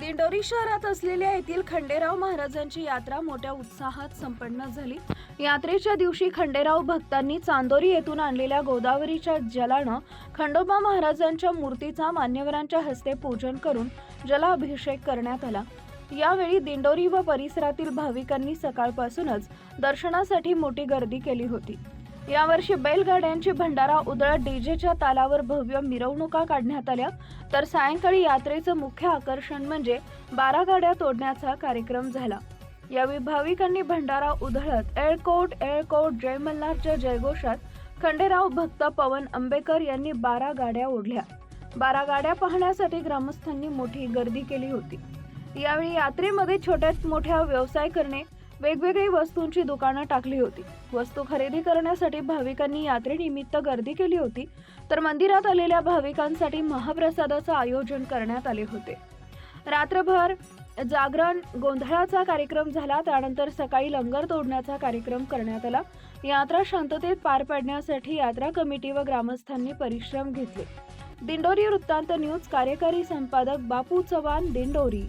दिंडोरी शहरात असलेल्या येथील खंडेराव महाराजांची यात्रा मोठ्या उत्साहात संपन्न झाली. यात्रेच्या दिवशी खंडेराव भक्तांनी चांदोरी येथून आणलेल्या गोदावरीच्या जलानं खंडोबा महाराजांच्या मूर्तीचा मान्यवरांच्या हस्ते पूजन करून जलाभिषेक करण्यात आला. यावेळी दिंडोरी व परिसरातील भाविकांनी सकाळपासूनच दर्शनासाठी मोठी गर्दी केली होती. यावर्षी बैलगाड्यांची भंडारा उधळत डीजेच्या तालावर भव्य मिरवणुका काढण्यात आल्या. तर सायंकाळी यात्रेचं मुख्य आकर्षण म्हणजे बारा गाड्या तोडण्याचा कार्यक्रम झाला. यावेळी भाविकांनी भंडारा उधळत एअरकोट एअरकोट जय मल्हारच्या जयघोषात खंडेराव भक्त पवन आंबेकर यांनी बारा गाड्या ओढल्या. बारा गाड्या पाहण्यासाठी ग्रामस्थांनी मोठी गर्दी केली होती. यावेळी यात्रेमध्ये छोट्यात मोठ्या व्यवसाय करणे वेगवेगळी वस्तूंची दुकानं टाकली होती. वस्तू खरेदी करण्यासाठी भाविकांनी यात्रेनिमित्त गर्दी केली होती तर मंदिरात आलेल्या भाविकांसाठी महाप्रसादाचं आयोजन करण्यात आले होते. रात्रभर जागरण गोंधळाचा कार्यक्रम झाला त्यानंतर सकाळी लंगर तोडण्याचा कार्यक्रम करण्यात आला. यात्रा शांततेत पार पाडण्यासाठी यात्रा कमिटी व ग्रामस्थांनी परिश्रम घेतले. दिंडोरी वृत्तांत न्यूज कार्यकारी संपादक बापू चव्हाण दिंडोरी